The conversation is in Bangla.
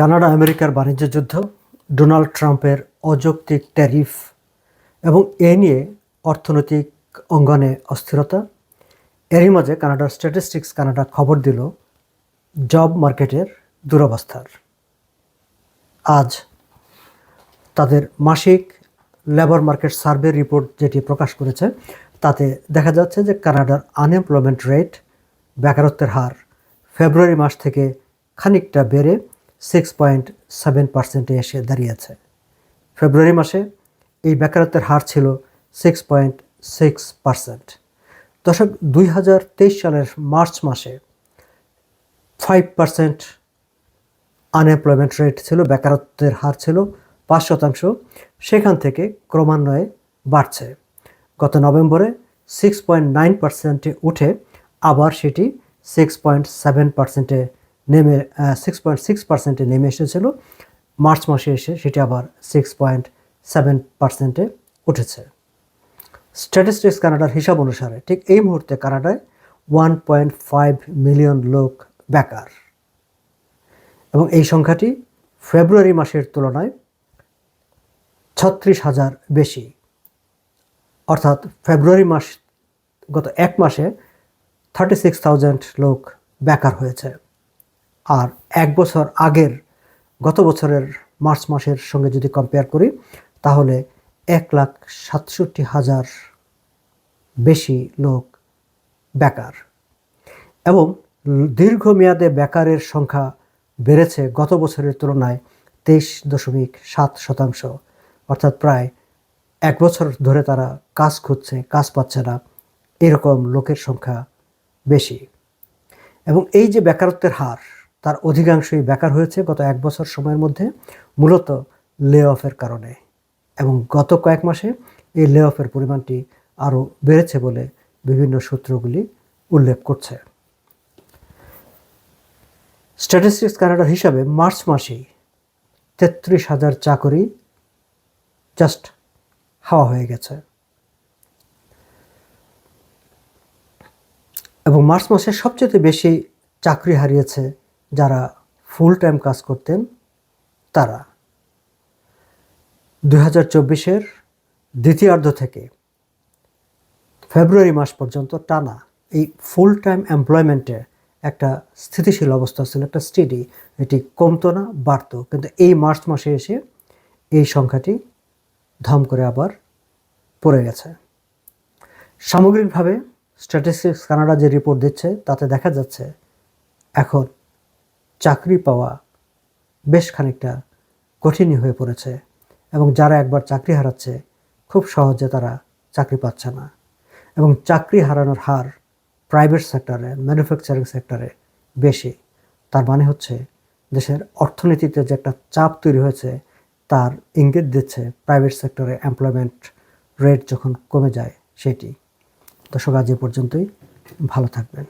কানাডা আমেরিকার বাণিজ্য যুদ্ধ, ডোনাল্ড ট্রাম্পের অযৌক্তিক ট্যারিফ এবং এ নিয়ে অর্থনৈতিক অঙ্গনে অস্থিরতা। এরই মাঝে কানাডার স্ট্যাটিস্টিক্স কানাডা খবর দিল জব মার্কেটের দুরবস্থার। আজ তাদের মাসিক লেবার মার্কেট সার্ভে রিপোর্ট যেটি প্রকাশ করেছে, তাতে দেখা যাচ্ছে যে কানাডার আনএমপ্লয়মেন্ট রেট বেকারত্বের হার ফেব্রুয়ারি মাস থেকে খানিকটা বেড়ে সিক্স পয়েন্ট সেভেন পার্সেন্টে এসে দাঁড়িয়েছে। ফেব্রুয়ারি মাসে এই বেকারত্বের হার ছিল সিক্স পয়েন্ট সিক্স পার্সেন্ট দশক দুই হাজার তেইশ সালের মার্চ মাসে ফাইভ পার্সেন্ট আনএমপ্লয়মেন্ট রেট ছিল, বেকারত্বের হার ছিল পাঁচ শতাংশ। সেখান থেকে ক্রমান্বয়ে বাড়ছে। গত নভেম্বরে সিক্স পয়েন্ট নাইন পার্সেন্টে উঠে আবার সেটি সিক্স পয়েন্ট সেভেন পার্সেন্টে নেমে সিক্স পয়েন্ট সিক্স পার্সেন্টে নেমে এসেছিল। মার্চ মাসে এসে সেটি আবার সিক্স পয়েন্ট সেভেন পার্সেন্টে উঠেছে। স্ট্যাটিস্টিক্স কানাডার হিসাব অনুসারে ঠিক এই মুহূর্তে কানাডায় ওয়ান পয়েন্ট ফাইভ মিলিয়ন লোক বেকার। এবং এই সংখ্যাটি ফেব্রুয়ারি মাসের তুলনায় ছত্রিশ হাজার বেশি। অর্থাৎ ফেব্রুয়ারি মাস, গত এক মাসে থার্টি সিক্স থাউজেন্ড লোক বেকার হয়েছে। আর এক বছর আগের গত বছরের মার্চ মাসের সঙ্গে যদি কম্পেয়ার করি, তাহলে এক লাখ সাতষট্টি হাজার বেশি লোক বেকার। এবং দীর্ঘমেয়াদে বেকারের সংখ্যা বেড়েছে গত বছরের তুলনায় তেইশ দশমিক সাত শতাংশ। অর্থাৎ প্রায় এক বছর ধরে তারা কাজ খুঁজছে, কাজ পাচ্ছে না, এরকম লোকের সংখ্যা বেশি। এবং এই যে বেকারত্বের হার তার অধিকাংশই বেকার হয়েছে গত এক বছর সময়ের মধ্যে, মূলত লে অফের কারণে। এবং গত কয়েক মাসে এই লে অফের পরিমাণটি আরও বেড়েছে বলে বিভিন্ন সূত্রগুলি উল্লেখ করছে। স্ট্যাটিস্টিক্স কানাডার হিসাবে মার্চ মাসেই তেত্রিশ হাজার চাকরি জাস্ট হাওয়া হয়ে গেছে। এবং মার্চ মাসে সবচেয়ে বেশি চাকরি হারিয়েছে যারা ফুল টাইম কাজ করতেন, তারা। দুই হাজার চব্বিশের দ্বিতীয়ার্ধ থেকে ফেব্রুয়ারি মাস পর্যন্ত টানা এই ফুল টাইম এমপ্লয়মেন্টে একটা স্থিতিশীল অবস্থা ছিল, একটা স্টেডি এটি কমতো না, বাড়তো। কিন্তু এই মার্চ মাসে এসে এই সংখ্যাটি ধম করে আবার পড়ে গেছে। সামগ্রিকভাবে স্ট্যাটিস্টিক্স কানাডা যে রিপোর্ট দিচ্ছে, তাতে দেখা যাচ্ছে এখন চাকরি পাওয়া বেশ খানিকটা কঠিনই হয়ে পড়েছে এবং যারা একবার চাকরি হারাচ্ছে, খুব সহজে তারা চাকরি পাচ্ছে না। এবং চাকরি হারানোর হার প্রাইভেট সেক্টরে ম্যানুফ্যাকচারিং সেক্টরে বেশি। তার মানে হচ্ছে দেশের অর্থনীতিতে যে একটা চাপ তৈরি হয়েছে, তার ইঙ্গিত দিচ্ছে প্রাইভেট সেক্টরে এমপ্লয়মেন্ট রেট যখন কমে যায়, সেটি। দর্শক, আজ এ পর্যন্তই। ভালো থাকবেন।